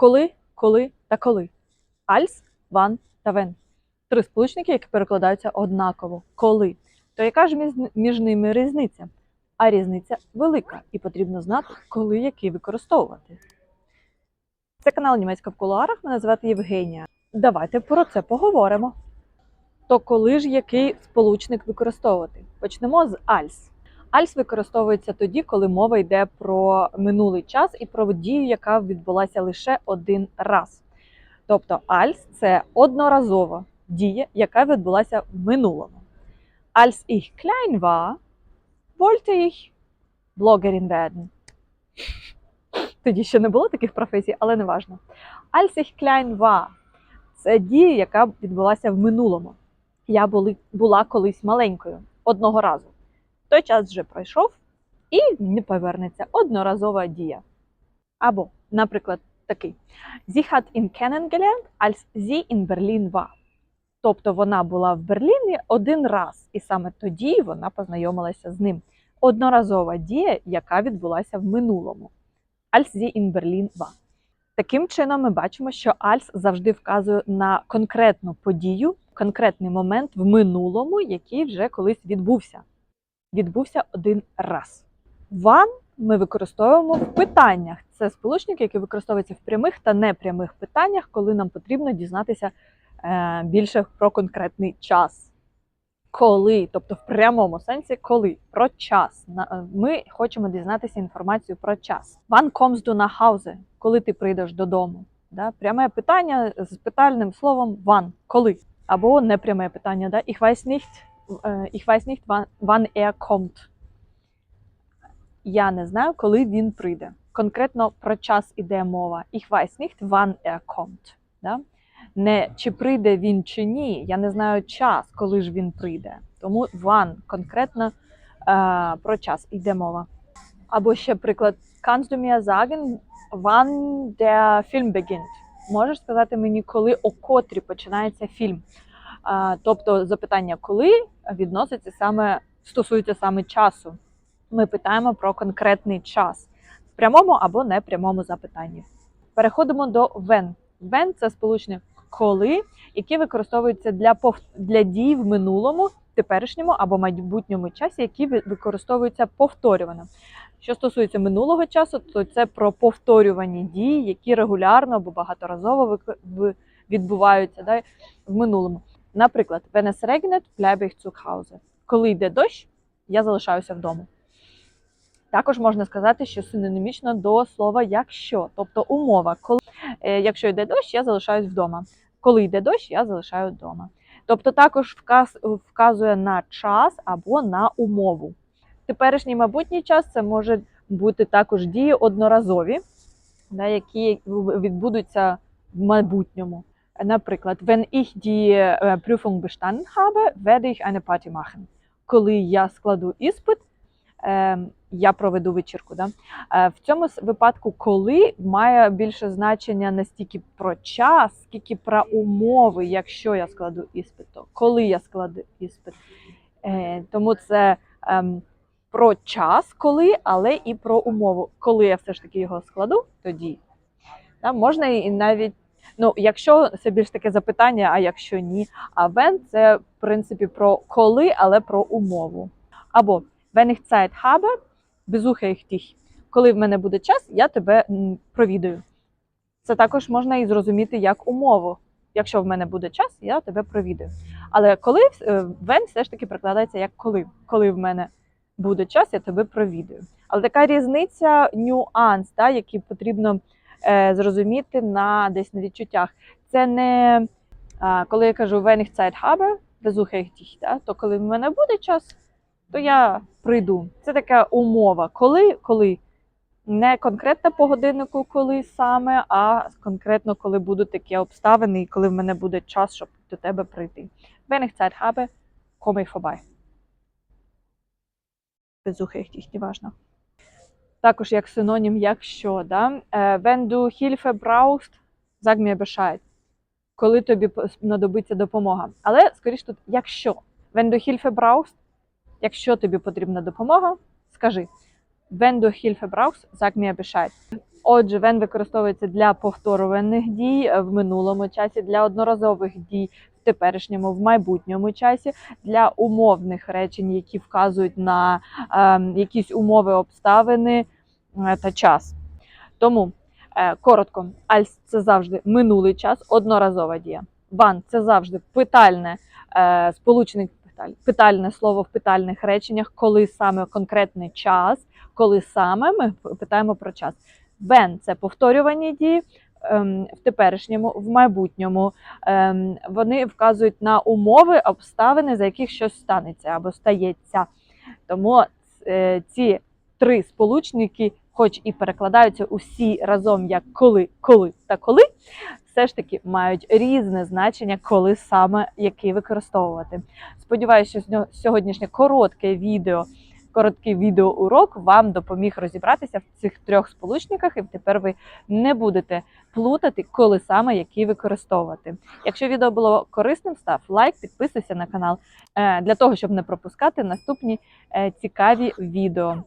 Коли, коли та коли. Альс, ван та вен. Три сполучники, які перекладаються однаково. Коли. То яка ж між, ними різниця? А різниця велика, і потрібно знати, коли який використовувати. Це канал Німецька в кулуарах. Мене звати Євгенія. Давайте про це поговоримо. То коли ж який сполучник використовувати? Почнемо з альс. Альс використовується тоді, коли мова йде про минулий час і про дію, яка відбулася лише один раз. Тобто альс це одноразова дія, яка відбулася в минулому. Als ich klein war, wollte ich Bloggerin werden. Тоді ще не було таких професій, але не важно. Als ich klein war – це дія, яка відбулася в минулому. Я була колись маленькою одного разу. Той час вже пройшов і не повернеться одноразова дія. Або, наприклад, такий: Sie hat ihn kennengelernt, als sie in Berlin war. Тобто вона була в Берліні один раз, і саме тоді вона познайомилася з ним. Одноразова дія, яка відбулася в минулому. Als sie in Berlin war. Таким чином, ми бачимо, що als завжди вказує на конкретну подію, конкретний момент в минулому, який вже колись відбувся. Відбувся один раз. Ван ми використовуємо в питаннях. Це сполучник, який використовується в прямих та непрямих питаннях, коли нам потрібно дізнатися е, більше про конкретний час. Коли, тобто в прямому сенсі, коли про час. Е, Ми хочемо дізнатися інформацію про час. Wann kommst du nach Hause? Коли ти прийдеш додому? Да? Пряме питання з питальним словом wann, коли. Або непряме питання. Да? Ich weiß nicht, ich weiß nicht wann, wann er kommt. Я не знаю, коли він прийде. Конкретно про час іде мова. Ich weiß nicht, wann er kommt. Да? Не чи прийде він чи ні. Я не знаю час, коли ж він прийде. Тому wann конкретно е, про час іде мова. Або ще приклад: Kannst du mir sagen, wann der Film beginnt? Можеш сказати мені, коли о котрі починається фільм? А, тобто запитання коли відноситься саме стосується саме часу. Ми питаємо про конкретний час в прямому або непрямому запитанні. Переходимо до when. When – це сполучник коли, які використовуються для для дій в минулому, теперішньому або майбутньому часі, які використовуються повторювано. Що стосується минулого часу, то це про повторювані дії, які регулярно або багаторазово відбуваються да, в минулому. Наприклад, wenn es regnet, bleibe. Коли йде дощ, я залишаюся вдома. Також можна сказати, що синонімічно до слова якщо, тобто умова. Коли, е, якщо йде дощ, я залишаюсь вдома. Коли йде дощ, я залишаю вдома. Тобто також вказ, вказує на час або на умову. Теперішній майбутній час це може бути також дії одноразові, да, які відбудуться в майбутньому. Наприклад, wenn ich die äh, Prüfung bestanden habe, werde ich eine Party machen. Коли я складу іспит, е, я проведу вечірку. Да? Е, в цьому випадку, коли має більше значення не стільки про час, скільки про умови, якщо я складу іспит, то коли я складу іспит. Е, тому це ем, про час, коли, але і про умову. Коли я все ж таки його складу, тоді. Да? Можна і навіть. Ну, якщо це більш таке запитання, а якщо ні, а when – це в принципі про коли, але про умову. Або wenn ich Zeit habe, besuche ich dich. Коли в мене буде час, я тебе провідаю. Це також можна і зрозуміти як умову. Якщо в мене буде час, я тебе провідаю. Але коли е, when все ж таки прикладається як коли. Коли в мене буде час, я тебе провідаю. Але така різниця, нюанс, да, який потрібно зрозуміти на десь на відчуттях. Це не коли я кажу wenn ich Zeit habe, besuche ich да, то коли в мене буде час, то я прийду. Це така умова. Коли, коли не конкретно по годиннику, коли саме, а конкретно, коли будуть такі обставини, і коли в мене буде час, щоб до тебе прийти. Wenn ich Zeit habe, komme ich vorbei. Besuche ich dich, неважно. Також як синонім, якщо, да? Е, Wenn du Hilfe brauchst, sag mir Bescheid. Коли тобі знадобиться допомога. Але скоріш тут, якщо. Wenn du Hilfe brauchst, якщо тобі потрібна допомога, скажи. Wenn du Hilfe brauchst, sag mir Bescheid. Отже, when використовується для повторюваних дій е, в минулому часі, для одноразових дій теперішньому, в майбутньому часі, для умовних речень, які вказують на е, якісь умови, обставини е, та час. Тому е, коротко, als – це завжди минулий час, одноразова дія. Wann – це завжди питальне е, сполучник питаль, питальне слово в питальних реченнях, коли саме конкретний час, коли саме ми питаємо про час. When – це повторювані дії. Ем, В теперішньому, в майбутньому ем, вони вказують на умови, обставини, за яких щось станеться або стається. Тому е, ці три сполучники, хоч і перекладаються усі разом як коли, коли та коли, все ж таки мають різне значення, коли саме який використовувати. Сподіваюся, що сьо- сьогоднішнє коротке відео, короткий відеоурок вам допоміг розібратися в цих трьох сполучниках, і тепер ви не будете плутати, коли саме які використовувати. Якщо відео було корисним, став лайк, підписуйся на канал е, для того, щоб не пропускати наступні е, цікаві відео.